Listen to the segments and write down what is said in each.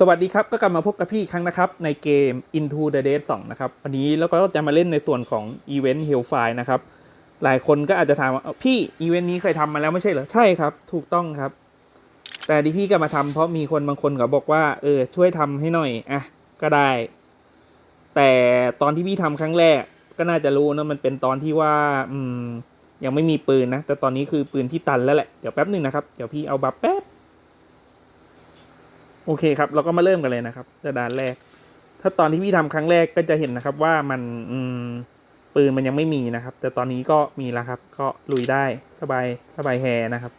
สวัสดีครับ ก็กลับมาพบกับพี่อีกครั้งนะครับ ในเกม Into the Dead 2 นะครับ วันนี้แล้วก็จะมาเล่นในส่วนของ Event Hellfire นะครับ หลายคนก็อาจจะถามว่าพี่อีเวนต์นี้เคยทำมาแล้วไม่ใช่เหรอ ใช่ครับ ถูกต้องครับ แต่ที่พี่ก็มาทำเพราะมีคนบางคนเขาบอกว่า เออ ช่วยทำให้หน่อย อะ ก็ได้ แต่ตอนที่พี่ทำครั้งแรก ก็น่าจะรู้นะมันเป็นตอนที่ว่า อืม ยังไม่มีปืนนะ แต่ตอนนี้คือปืนที่ตันแล้วแหละ เดี๋ยวแป๊บหนึ่งนะครับ เดี๋ยวพี่เอาบัฟแป๊บ โอเคครับ เราก็มาเริ่มกันเลยนะครับจะด่านแรก ถ้าตอนที่พี่ทำครั้งแรกก็จะเห็นนะครับว่ามันอืมปืนมันยังไม่มีนะครับ แต่ตอนนี้ก็มีแล้วครับ ก็ลุยได้สบายสบายแฮนะครับ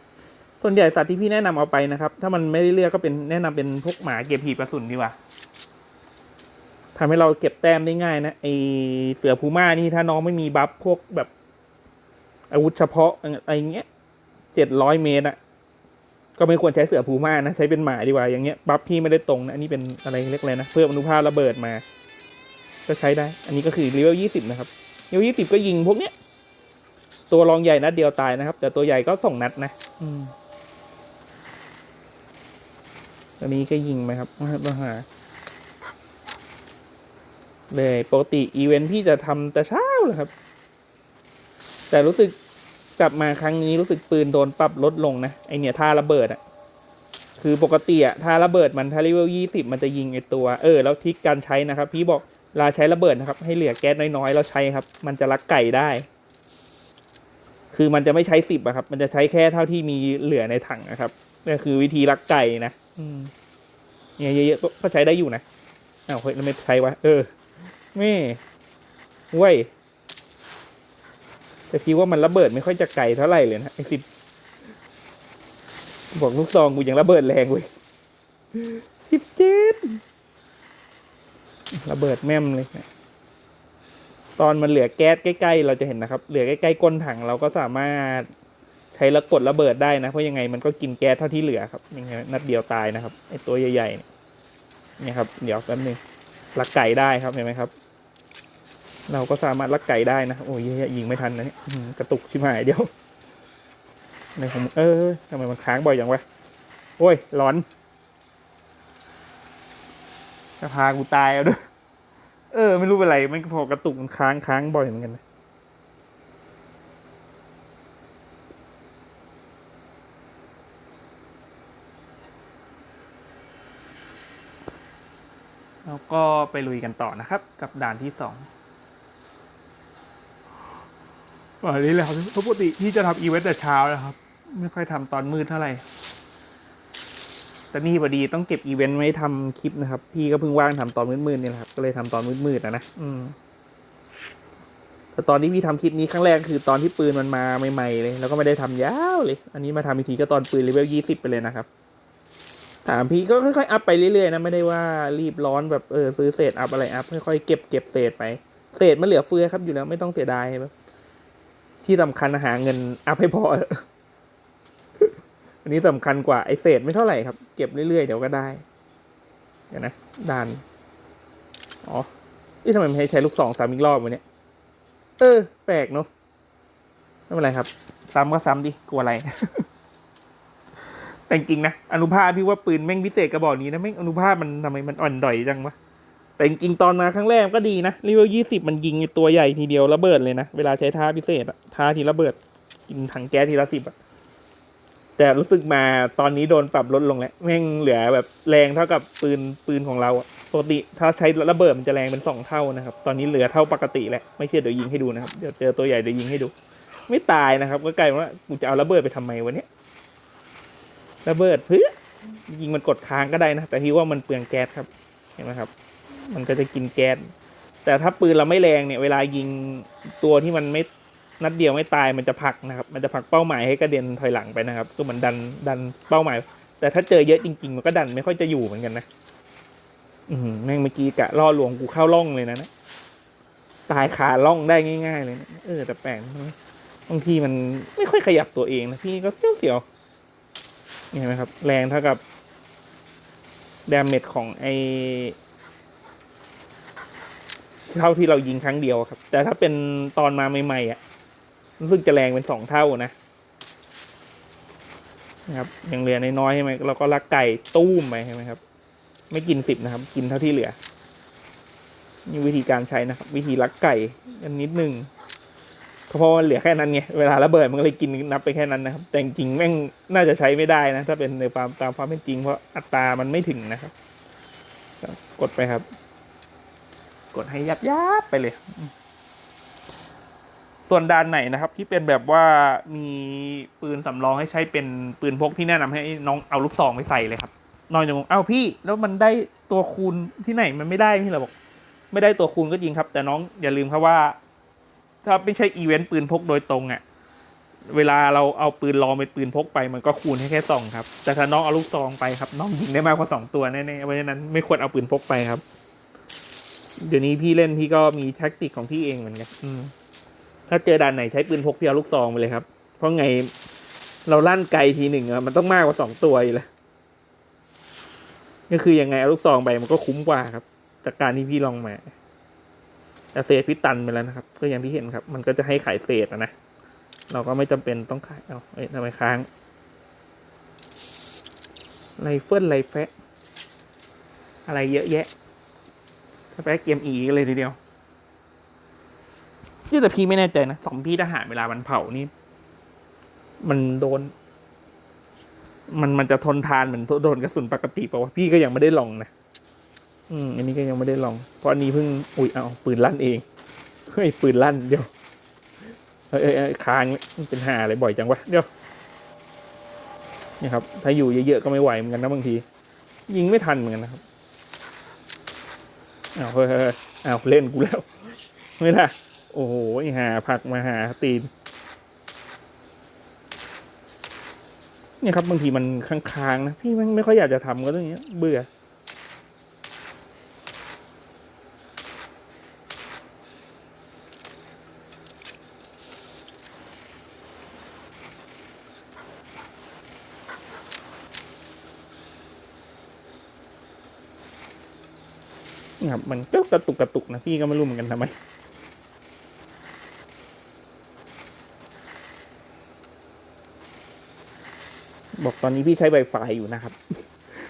ส่วนใหญ่สัตว์ที่พี่แนะนำเอาไปนะครับ ถ้ามันไม่ได้เลือกก็เป็นแนะนำเป็นพวกหมาเก็บหีบกระสุนดีกว่าทำให้เราเก็บแต้มได้ง่ายนะไอเสือพูม่านี่ถ้าน้องไม่มีบัฟพวกแบบอาวุธเฉพาะอะไรเงี้ยเจ็ดร้อยเมตรอะ ก็ไม่ควรใช้เสือพูม่านะใช้เป็นหมาดีกว่าอย่างเงี้ยบัฟพี่ไม่ได้ตรงนะอันนี้เป็นอะไรเรียกอะไรนะเพิ่มอนุภาพระเบิดมา ก็ใช้ได้ อันนี้ก็คือเลเวลยี่สิบนะครับเลเวลยี่สิบก็ยิงพวกเนี้ยตัวรองใหญ่นัดเดียวตายนะครับ แต่ตัวใหญ่ก็ส่งนัดนะอืมอันนี้ก็ยิงไหมครับมาหาเลยปกติอีเวนต์พี่จะทำแต่เช้าเลยครับ แต่รู้สึก กลับมาครั้งนี้รู้สึกปืนโดนปรับลดลงนะไอเนี่ยท่าระเบิดอะคือปกติอะท่าระเบิดมันถ้าเลเวลยี่สิบมันจะยิงไอตัวเออแล้วทิกการใช้นะครับ พี่บอกเวลาใช้ระเบิดนะครับ ให้เหลือแก๊สน้อยๆแล้วใช้ครับ มันจะลักไก่ได้ คือมันจะไม่ใช้สิบอะครับ มันจะใช้แค่เท่าที่มีเหลือในถังนะครับนี่คือวิธีลักไก่นะอืมเนี่ยเยอะๆก็ใช้ได้อยู่นะอ้าวเฮ้ยแล้วไม่ใช้วะเออแม่เว้ย แต่คิดว่ามันระเบิดไม่ค่อยจะไกลเท่าไหร่เลยนะไอ้สิบบอกลูกซองกูยังระเบิดแรงเว้ยสิบเจ็ดระเบิดแม่มเลยนะตอนมันเหลือแก๊สใกล้ๆเราจะเห็นนะครับ เหลือใกล้ๆก้นถังเราก็สามารถใช้แล้วกดระเบิดได้นะ เพราะยังไงมันก็กินแก๊สเท่าที่เหลือครับยังไงนัดเดียวตายนะครับไอ้ตัวใหญ่ๆเนี่ยเนี่ยครับ เดี๋ยวแป๊บนึงลักไก่ได้ครับเห็นไหมครับ เราก็สามารถลักไก่ได้นะ โอ้ยยิงไม่ทันนะเนี่ยกระตุกชิบหายเดี๋ยวในผมเออทำไมมันค้างบ่อยอย่างวะโอ้ยร้อนจะพากูตายเอาด้วยเออ ไม่รู้เป็นไรมันพอกระตุกมันค้างค้างบ่อยเหมือนกันนะแล้วก็ไปลุยกันต่อนะครับ กับด่านที่สอง อันนี้แหละครับปกติที่จะทำอีเวนต์แต่เช้านะครับ ไม่ค่อยทำตอนมืดเท่าไหร่แต่นี่พอดีต้องเก็บอีเวนต์ไว้ทำคลิปนะครับ พี่ก็เพิ่งว่างทำตอนมืดๆนี่แหละครับ ก็เลยทำตอนมืดๆนะนะอืมแต่ตอนที่พี่ทำคลิปนี้ครั้งแรกคือตอนที่ปืนมันมาใหม่ๆเลย แล้วก็ไม่ได้ทำยาวเลย อันนี้มาทำอีกทีก็ตอนปืนเลเวลยี่สิบไปเลยนะครับถามพี่ก็ค่อยๆอัพไปเรื่อยๆนะไม่ได้ว่ารีบร้อนแบบเออซื้อเศษอัพอะไรอัพค่อยๆเก็บเก็บเศษไป เศษมันเหลือเฟือครับอยู่แล้วไม่ต้องเสียดายครับ ที่สำคัญหาเงินอัพให้พอ อันนี้สำคัญกว่าไอเศษไม่เท่าไหร่ครับ เก็บเรื่อยๆ เดี๋ยวก็ได้ เดี๋ยวนะด่าน อ๋อนี่ทำไมไม่ให้ใช้ลูกสองซ้ำอีกรอบวะเนี่ยเออ แปลกเนาะไม่เป็นไรครับ ซ้ำก็ซ้ำดิกลัวอะไร แต่จริงนะ อนุภาพพี่ว่าปืนแม่งพิเศษกระบอกนี้นะแม่งอนุภาพมันทำไมมันอ่อนด่อยจังวะ แต่จริงๆตอนมาครั้งแรกก็ดีนะรีเวลยี่สิบมันยิงตัวใหญ่ทีเดียวระเบิดเลยนะ เวลาใช้ท่าพิเศษอะท่าทีระเบิด กินถังแก๊สทีละสิบอะแต่รู้สึกมาตอนนี้โดนปรับลดลงแล้วแม่งเหลือแบบแรงเท่ากับปืนปืนของเราอะปกติถ้าใช้ระเบิดมันจะแรงเป็นสองเท่านะครับ ตอนนี้เหลือเท่าปกติแหล้วไม่เชื่อเดี๋ยวยิงให้ดูนะครับเดี๋ยวเจอตัวใหญ่เดี๋ยวยิงให้ดู ไม่ตายนะครับ ก็กลายว่ากูจะเอาระเบิดไปทำไมวะเนี่ยระเบิดเพื่อยิงมันกดค้างก็ได้นะแต่ที่ว่ามันเปลืองแก๊สครับเห็นไหมครับ มันก็จะกินแก๊สแต่ถ้าปืนเราไม่แรงเนี่ยเวลายิงตัวที่มันไม่นัดเดียวไม่ตายมันจะผักนะครับ มันจะผักเป้าหมายให้กระเด็นถอยหลังไปนะครับ ก็เหมือนดันดันเป้าหมาย แต่ถ้าเจอเยอะจริง ๆ มันก็ดันไม่ค่อยจะอยู่เหมือนกันนะ อืมแม่งเมื่อกี้กะล่อลวงกูเข้าร่องเลยนะนะตายขาล่องได้ง่าย ๆ เลยนะเออแต่แปลกบางทีมันไม่ค่อยขยับตัวเองนะพี่ก็เสียวๆเห็นไหมครับ แรงเท่ากับดาเมจของไอ เท่าที่เรายิงครั้งเดียวครับ แต่ถ้าเป็นตอนมาใหม่ๆอะรู้สึกจะแรงเป็นสองเท่านะนะครับยังเหลือน้อยๆใช่ไหมเราก็ลักไก่ตู้มไปใช่ไหมครับ ไม่กินสิบนะครับ กินเท่าที่เหลือนี่วิธีการใช้นะครับ วิธีลักไก่กันนิดนึงเพราะมันเหลือแค่นั้นไงเวลาระเบิดมันก็เลยกินนับไปแค่นั้นนะครับ แต่จริงแม่งน่าจะใช้ไม่ได้นะ ถ้าเป็นในความตามความเป็นจริง เพราะอัตรามันไม่ถึงนะครับ กดไปครับ กดให้ยับยับๆไปเลย ส่วนด้านไหนนะครับ ที่เป็นแบบว่ามีปืนสำรองให้ใช้เป็นปืนพกที่แนะนำให้น้องเอาลูกซองไปใส่เลยครับนอนอย่างงงเอ้าพี่ แล้วมันได้ตัวคูณที่ไหนมันไม่ได้พี่เราบอก ไม่ได้ตัวคูณก็จริงครับ แต่น้องอย่าลืมครับว่า ถ้าไม่ใช่อีเวนต์ปืนพกโดยตรงอะ่ะเวลาเราเอาปืนลองเป็นปืนพกไปมันก็คูณให้แค่สองครับ แต่ถ้าน้องเอาลูกซองไปครับ น้องยิงได้มากกว่าสองตัวแน่ๆเพราะฉะนั้นไม่ควรเอาปืนพกไปครับ เดี๋ยวนี้พี่เล่นพี่ก็มีแท็กติกของพี่เองเหมือนกันอืมถ้าเจอด่านไหนใช้ปืนพกพี่เอาลูกซองไปเลยครับ เพราะไงเราลั่นไกลทีหนึ่งอะมันต้องมากกว่าสองตัวอยู่แล้วก็คือยังไงเอาลูกซองไปมันก็คุ้มกว่าครับ จากการที่พี่ลองมาแต่เศษพี่ตันไปแล้วนะครับ ก็อย่างที่เห็นครับ มันก็จะให้ขายเศษอะนะ เราก็ไม่จำเป็นต้องขายเอาเอ้ยทำไมค้างไรเฟิลไรแฟะ อะไรเยอะแยะ ถ้าแฟะเกมอีกเลยทีเดียวนี่แต่พี่ไม่แน่ใจนะสองพี่ทหารเวลามันเผานี่ มันโดน มันมันจะทนทานเหมือนโดนกระสุนปกติป่าวะพี่ก็ยังไม่ได้ลองนะอืมอันนี้ก็ยังไม่ได้ลอง เพราะอันนี้เพิ่งอุ้ยเอาปืนลั่นเองเฮ้ยปืนลั่นเดี๋ยวเอ้ยค้างเป็นหาอะไรบ่อยจังวะเดี๋ยวนี่ครับ ถ้าอยู่เยอะๆก็ไม่ไหวเหมือนกันนะบางที ยิงไม่ทันเหมือนกันนะครับ อ้าวเฮ้ยเอ้าวเล่นกูแล้วไม่ล่ะ โอ้โหหาผักมาหาตีน เนี่ยครับบางทีมันค้างๆนะ พี่ไม่ไม่ค่อยอยากจะทำก็เรื่องเนี้ยเบื่อ ครับ มันก็กระตุกกระตุกนะพี่ก็ไม่รู้เหมือนกันทำไมบอกตอนนี้พี่ใช้ Wi-Fi อยู่นะครับ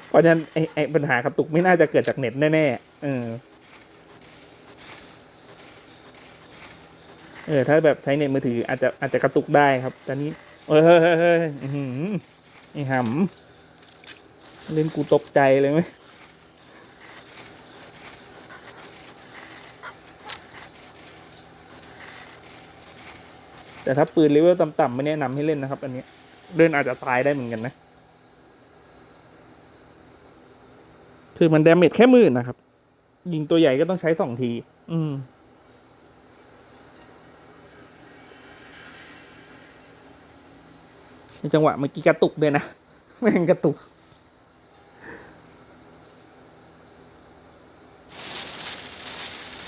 เพราะฉะนั้นไอ้ไอ้ปัญหากระตุกไม่น่าจะเกิดจากเน็ตแน่ๆเออเออถ้าแบบใช้เน็ตมือถืออาจจะอาจจะกระตุกได้ครับ ตอนนี้ เออเฮ้ยเฮ้ยเฮ้ยไอ้หำเล่นกูตกใจเลยไหม แต่ถ้าปืนเลเวลต่ำๆไม่แนะนำให้เล่นนะครับ อันนี้เดินอาจจะตายได้เหมือนกันนะ คือมันดาเมจแค่มื่นนะครับ ยิงตัวใหญ่ก็ต้องใช้สองที อืมจังหวะเมื่อกี้กระตุกเลยนะแม่งกระตุก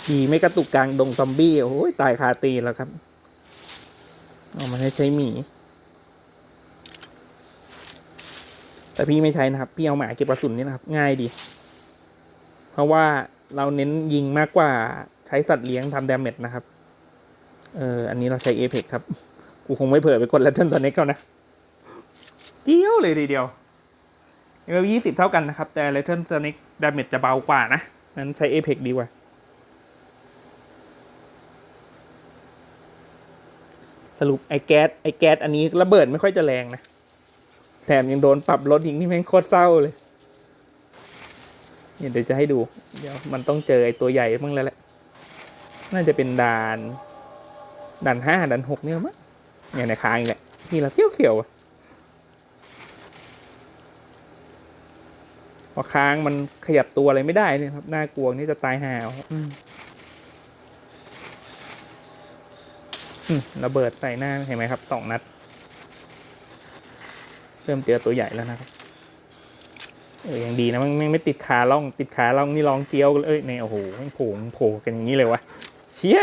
ดีไม่กระตุกกลางดงซอมบี้โอ้ยตายคาตีแล้วครับ เอามาให้ใช้หมี แต่พี่ไม่ใช้นะครับ พี่เอาหมาเก็บกระสุนนี่นะครับ ง่ายดี เพราะว่าเราเน้นยิงมากกว่าใช้สัตว์เลี้ยงทำดาเมจนะครับ เอออันนี้เราใช้เอ e พครับ กูคงไม่เผื่อไปกดแลทเทิลตอนนี้เขานะเจียวเลยทีเดียวเอลยี่สิบเท่ากันนะครับ แต่เลทเทิลตอนนี้ดาเมจจะเบากว่านะนั้นใช้เอ e พดีกว่า สรุปไอ้แก๊สไอ้แก๊สอันนี้ระเบิดไม่ค่อยจะแรงนะ แถมยังโดนปรับลดอีกนี่แม่งโคตรเศร้าเลยเนี่ยเดี๋ยวจะให้ดู เดี๋ยวมันต้องเจอไอ้ตัวใหญ่บ้างแล้วแหละ น่าจะเป็นด่าน ด่านห้าด่านหกเนี่ยมั้งเนี่ยในค้างอีกแหละนี่ละเสี้ยวเสียวอะพอค้างมันขยับตัวอะไรไม่ได้เนี่ยครับน่ากลัวนี่จะตายห่าวอืมอืม ระเบิดใส่หน้าเห็นไหมครับสองนัด เริ่มเจอตัวใหญ่แล้วนะครับเออยังดีนะมันไม่ไม่ติดขาล่อง ติดขาล่องนี่ลองเกี้ยวเลยเอ้ยในโอ้โหม่งโผล่โผล่กันอย่างนี้เลยวะเชี่ย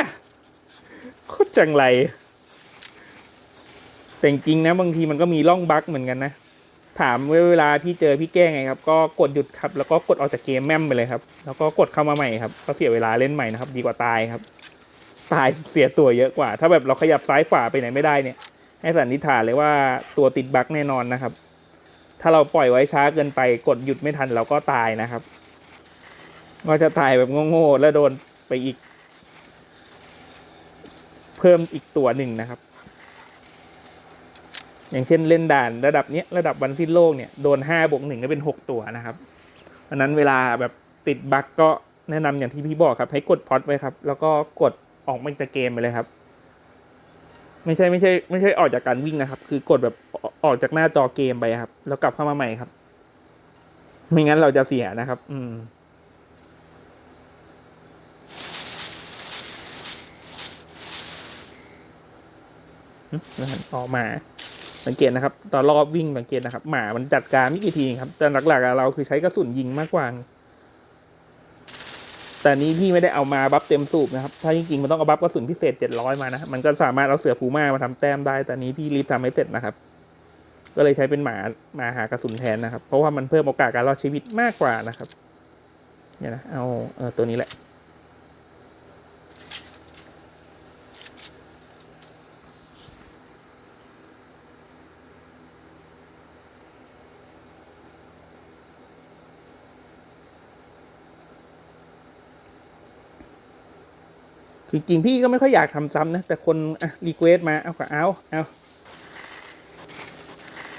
โคตรจังไรแต่จริงนะบางทีมันก็มีล่องบั๊กเหมือนกันนะถามเวลาพี่เจอพี่แก้ไงครับ ก็กดหยุดครับ แล้วก็กดออกจากเกมแม่มไปเลยครับ แล้วก็กดเข้ามาใหม่ครับก็เสียเวลาเล่นใหม่นะครับ ดีกว่าตายครับ ตายเสียตัวเยอะกว่า ถ้าแบบเราขยับซ้ายขวาไปไหนไม่ได้เนี่ย ให้สันนิษฐานเลยว่าตัวติดบั๊กแน่นอนนะครับ ถ้าเราปล่อยไว้ช้าเกินไปกดหยุดไม่ทันเราก็ตายนะครับก็จะถ่ายแบบโง่ๆแล้วโดนไปอีก เพิ่มอีกตัวหนึ่งนะครับ อย่างเช่นเล่นด่านระดับเนี้ยระดับวันสิ้นโลกเนี่ยโดนห้าบวกหนึ่งก็เป็นหกตัวนะครับอันนั้นเวลาแบบติดบั๊กก็แนะนำอย่างที่พี่บอกครับ ให้กดพอดไว้ครับ แล้วก็กด ออกมาจากเกมไปเลยครับ ไม่ใช่ไม่ใช่ ไม่ใช่ออกจากการวิ่งนะครับ คือกดแบบออกจากหน้าจอเกมไปครับ แล้วกลับเข้ามาใหม่ครับ ไม่งั้นเราจะเสียนะครับ อืมออกมาสังเกตนะครับ ตอนรอบวิ่งสังเกตนะครับ หมามันจัดการไม่กี่ทีครับแต่หลักๆเราคือใช้กระสุนยิงมากกว่า แต่นี้พี่ไม่ได้เอามาบัฟเต็มสูบนะครับ ถ้าจริงๆมันต้องเอาบัฟกระสุนพิเศษเจ็ดร้อยมานะ มันก็สามารถเอาเสือภูมามาทำแต้มได้ แต่นี้พี่รีบทำให้เสร็จนะครับ ก็เลยใช้เป็นหมามาหากระสุนแทนนะครับ เพราะว่ามันเพิ่มโอกาสการรอดชีวิตมากกว่านะครับ เนี่ยนะ เอาเออตัวนี้แหละ คือจริงๆพี่ก็ไม่ค่อยอยากทำซ้ำนะ แต่คนอะรีเควสมาเอาก็เอาเอา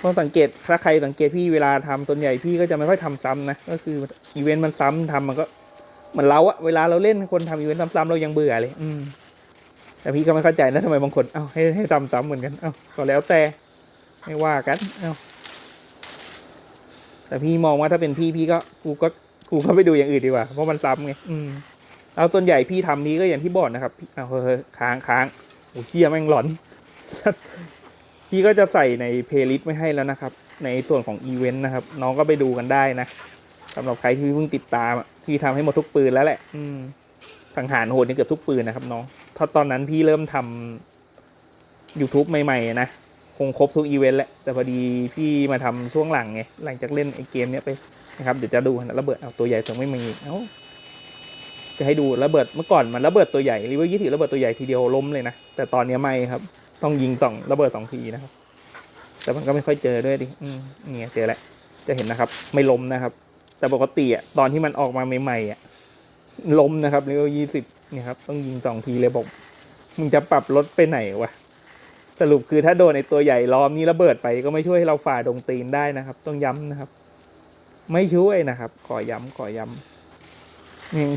พราะสังเกตถ้าใครสังเกตพี่เวลาทำส่วนใหญ่พี่ก็จะไม่ค่อยทำซ้ำนะ ก็คืออีเวนต์มันซ้ำทำมันก็เหมือนเราอะเวลาเราเล่นคนทำอีเวนต์ซ้ำๆเรายังเบื่อเลย อืมแต่พี่ก็ไม่เข้าใจนะทำไมบางคนเอ้าให้ให้ทำซ้ำเหมือนกันเอ้าก็แล้วแต่ไม่ว่ากันเอ้าแต่พี่มองว่าถ้าเป็นพี่พี่ก็กูก็กูก็ไปดูอย่างอื่นดีกว่าเพราะมันซ้ำไง อืม เอาส่วนใหญ่พี่ทำนี้ก็อย่างที่บอกนะครับพี่เอาเฮ้ยค้างค้างโอ้เชี่ยแม่งหลอน พี่ก็จะใส่ในเพลย์ลิสต์ไว้ให้แล้วนะครับ ในส่วนของอีเวนต์นะครับ น้องก็ไปดูกันได้นะสำหรับใครที่เพิ่งติดตามพี่ทำให้หมดทุกปืนแล้วแหละ อืมสังหารโหดนี่เกือบทุกปืนนะครับน้องถ้าตอนนั้นพี่เริ่มทำ YouTube ใหม่ๆนะคงครบทุกอีเวนต์แหละแต่พอดีพี่มาทำช่วงหลังไงหลังจากเล่นไอเกมเนี้ยไปนะครับเดี๋ยวจะดูนะระเบิดเอาตัวใหญ่ถึงไม่มีเอ้า จะให้ดูระเบิดเมื่อก่อนมันระเบิดตัวใหญ่รีเวอร์ยี่สิบระเบิดตัวใหญ่ทีเดียวล้มเลยนะ แต่ตอนนี้ไม่ครับ ต้องยิงสองระเบิดสองทีนะครับ แต่มันก็ไม่ค่อยเจอด้วยดิอืมเนี่ยเจอแล้วจะเห็นนะครับ ไม่ล้มนะครับ แต่ปกติอะตอนที่มันออกมาใหม่ๆอะล้มนะครับรีเวอร์ยี่สิบเนี่ยครับต้องยิงสองทีเลยบอกมึงจะปรับรถไปไหนวะสรุปคือถ้าโดนในตัวใหญ่ล้อมนี้ระเบิดไปก็ไม่ช่วยให้เราฝ่าดงตีนได้นะครับ ต้องย้ำนะครับ ไม่ช่วยนะครับ ขอย้ำขอย้ำ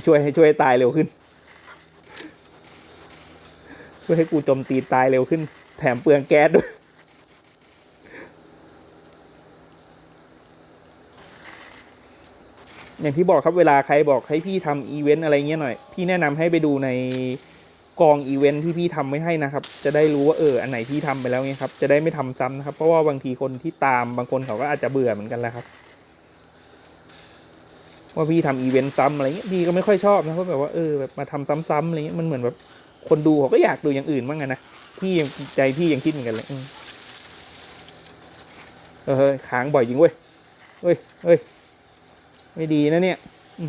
ช่วยให้ช่วยให้ตายเร็วขึ้น ช่วยให้กูจมตีตายเร็วขึ้น แถมเปลืองแก๊สด้วยอย่างที่บอกครับเวลาใครบอกให้พี่ทำอีเวนต์อะไรเงี้ยหน่อย พี่แนะนำให้ไปดูในกองอีเวนต์ที่พี่ทำไว้ให้นะครับ จะได้รู้ว่าเอออันไหนพี่ทำไปแล้วไงครับ จะได้ไม่ทำซ้ำนะครับ เพราะว่าบางทีคนที่ตามบางคนเขาก็อาจจะเบื่อเหมือนกันแหละครับ ว่าพี่ทำอีเวนต์ซ้ำอะไรเงี้ยพี่ก็ไม่ค่อยชอบนะเพราะแบบว่าเออแบบมาทำซ้ำๆอะไรเงี้ยมันเหมือนแบบคนดูเขาก็อยากดูอย่างอื่นบ้างไงนะพี่ยังใจพี่ยังคิดเหมือนกันเลยเออเฮ้ยค้างบ่อยจริงเว้ยเฮ้ยเฮ้ยไม่ดีนะเนี่ย อื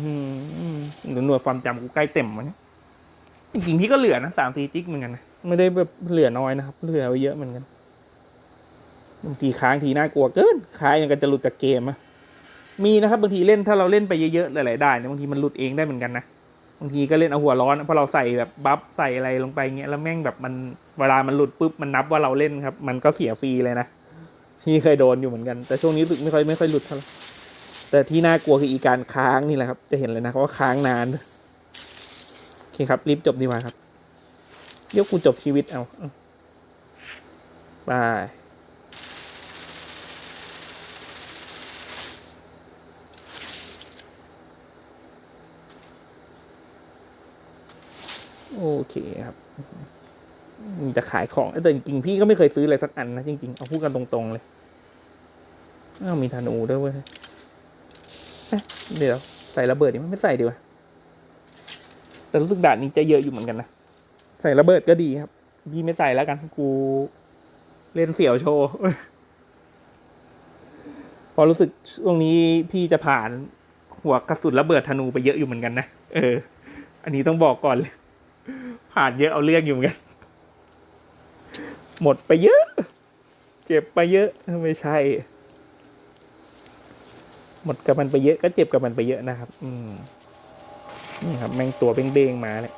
หนวดหนวดความจำกูใกล้เต็มมันยจริงๆพี่ก็เหลือนะสามสี่ติ๊กเหมือนกันนะไม่ได้แบบเหลือน้อยนะครับ เหลือไว้เยอะเหมือนกันบางทีค้างทีน่ากลัวเกินค้างยังกันจะหลุดจากเกมอะ มีนะครับบางทีเล่นถ้าเราเล่นไปเยอะๆหลายๆด่านเนี่ยบางทีมันหลุดเองได้เหมือนกันนะบางทีก็เล่นเอาหัวร้อนเพราะเราใส่แบบบัฟใส่อะไรลงไปเงี้ยแล้วแม่งแบบมันเวลามันหลุดปุ๊บมันนับว่าเราเล่นครับ มันก็เสียฟรีเลยนะพี่เคยโดนอยู่เหมือนกัน แต่ช่วงนี้รู้สึกไม่ค่อยไม่ค่อยหลุดเท่าไหร่แต่ที่น่ากลัวคืออีการค้างนี่แหละครับ จะเห็นเลยนะว่าค้างนานโอเคครับรีบจบดีกว่าครับเดี๋ยวกูจบชีวิตเอาเอาบาย โอเคครับมีจะขายของแต่จริงๆพี่ก็ไม่เคยซื้ออะไรสักอันนะจริงๆเอาพูดกันตรงๆเลยอ้าวมีธนูด้วยเว้ยเดี๋ยวใส่ระเบิดดิมันไม่ใส่ดีกว่าแต่รู้สึกด่านนี้จะเยอะอยู่เหมือนกันนะใส่ระเบิดก็ดีครับพี่ไม่ใส่แล้วกันกูเล่นเสี่ยวโชว์พอรู้สึกช่วงนี้พี่จะผ่านหัวกระสุนระเบิดธนูไปเยอะอยู่เหมือนกันนะเออ อันนี้ต้องบอกก่อนเลย ผ่านเยอะเอาเรื่องอยู่เหมือนกัน หมดไปเยอะ เจ็บไปเยอะไม่ใช่ หมดกับมันไปเยอะก็เจ็บกับมันไปเยอะนะครับ อืมนี่ครับ แม่งตัวเด้งๆมาเลย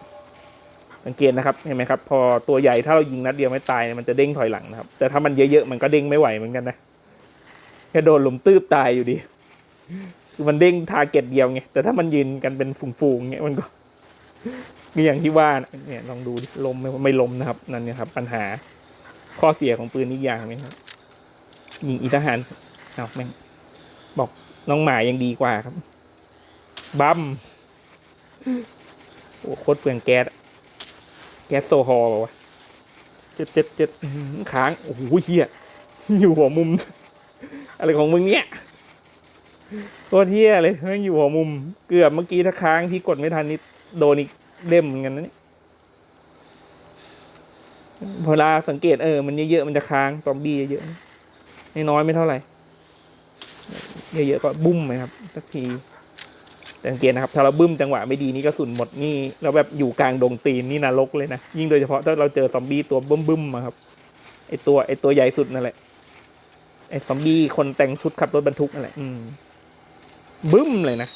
สังเกตนะครับเห็นไหมครับ พอตัวใหญ่ถ้าเรายิงนัดเดียวไม่ตายเนี่ยมันจะเด้งถอยหลังนะครับ แต่ถ้ามันเยอะๆมันก็เด้งไม่ไหวเหมือนกันนะแค่โดนหลุมตืบตายอยู่ดีคือมันเด้งทาร์เก็ตเดียวไงแต่ถ้ามันยืนกันเป็นฝูงๆเงี้ยมันก็ มีอย่างที่ว่าเนี่ยลองดูลมไม่ไม่ลมนะครับนั่นเนี่ยครับ ปัญหาข้อเสียของปืนอีกอย่างนึงครับยิงอีทหารเอาแม่งบอกน้องหมายังดีกว่าครับ บัมโอ้โคตรเปลืองแก๊สแก๊สโซฮอล์วะเจ็ดเจ็ดเจ็ดอื้อหือค้างโอ้โหเฮียอยู่หัวมุม อะไรของมึงเนี่ยตัวเที่ยเลยแม่งอยู่หัวมุม เกือบเมื่อกี้ถ้าค้างที่กดไม่ทันนี่โดนอีก เล่มเหมือนกันนะเนี่ยเวลาสังเกตเออมันเยอะๆมันจะค้างซอมบี้เยอะๆน้อยไม่เท่าไหร่เยอะๆก็บุ้มไหมครับสักทีแต่สังเกตนะครับถ้าเราบึ้มจังหวะไม่ดีนี่กระสุนหมดนี่เราแบบอยู่กลางดงตีนนี่นรกเลยนะยิ่งโดยเฉพาะถ้าเราเจอซอมบี้ตัวบึ้มบึ้มๆมาครับไอตัวไอตัวใหญ่สุดนั่นแหละไอซอมบี้คนแต่งชุดขับรถบรรทุกนั่นแหละอืมบึ้มเลยนะ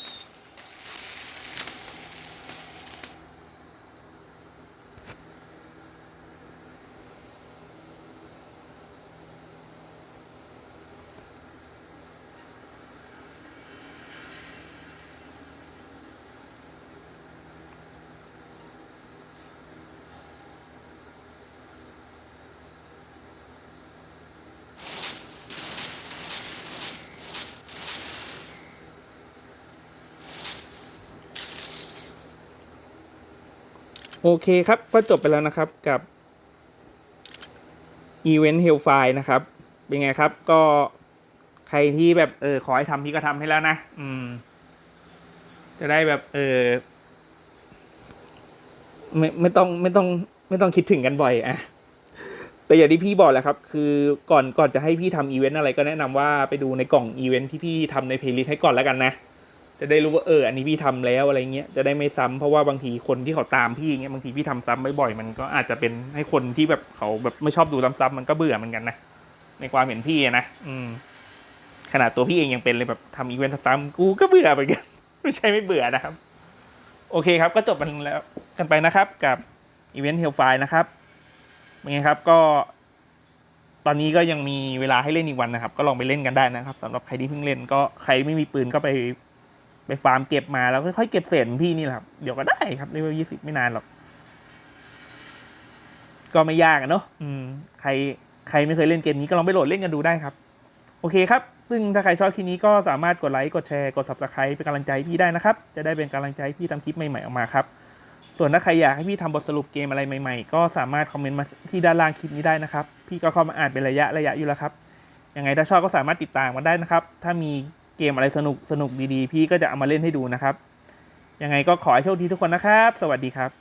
โอเคครับ ก็จบไปแล้วนะครับกับ Event h e l l f i นะครับ เป็นไงครับ ก็ใครที่แบบเออขอให้ทำพี่ก็ทำให้แล้วนะ อืม จะได้แบบ เออไม่ไม่ต้องไม่ต้องไม่ต้องคิดถึงกันบ่อยอะแต่อย่างที่พี่บอกแหละครับ คือก่อนก่อนจะให้พี่ทำอีเวนต์อะไรก็แนะนำว่าไปดูในกล่องอีเวนต์ที่พี่ทำในเพลย์ลิสต์ให้ก่อนแล้วกันนะ จะได้รู้ว่าเอออันนี้พี่ทำแล้วอะไรเงี้ยจะได้ไม่ซ้ำเพราะว่าบางทีคนที่เขาตามพี่เงี้ยบางทีพี่ทำซ้ำบ่อยๆมันก็อาจจะเป็นให้คนที่แบบเขาแบบไม่ชอบดูซ้ำๆมันก็เบื่อเหมือนกันนะในความเห็นพี่นะอืม ขนาดตัวพี่เองยังเป็นเลยแบบทำอีเวนต์ซ้ำกูก็เบื่อเหมือนกันไม่ใช่ไม่เบื่อนะครับ โอเคครับ ก็จบกันแล้วกันไปนะครับ กับอีเวนต์เฮลไฟนะครับเป็นไงครับก็ตอนนี้ก็ยังมีเวลาให้เล่นอีกวันนะครับ ก็ลองไปเล่นกันได้นะครับสำหรับใครที่เพิ่งเล่นก็ใครไม่มีปืนก็ไป ไปฟาร์มเก็บมาแล้วค่อยๆเก็บเศษเหมือนพี่นี่แหละครับ เดี๋ยวก็ได้ครับเลเวลยี่สิบไม่นานหรอก ก็ไม่ยากอะเนาะอืม ใครใครไม่เคยเล่นเกมนี้ก็ลองไปโหลดเล่นกันดูได้ครับ โอเคครับ ซึ่งถ้าใครชอบคลิปนี้ก็สามารถกดไลค์ กดแชร์ กด subscribe เป็นกำลังใจพี่ได้นะครับ จะได้เป็นกำลังใจพี่ทำคลิปใหม่ๆออกมาครับ ส่วนถ้าใครอยากให้พี่ทำบทสรุปเกมอะไรใหม่ๆ ก็สามารถคอมเมนต์มาที่ด้านล่างคลิปนี้ได้นะครับ พี่ก็เข้ามาอ่านเป็นระยะระยะอยู่แล้วครับ ยังไงถ้าชอบก็สามารถติดตามมาได้นะครับ ถ้ามี เกมอะไรสนุกสนุกดีๆ พี่ก็จะเอามาเล่นให้ดูนะครับ ยังไงก็ขอให้โชคดีทุกคนนะครับ สวัสดีครับ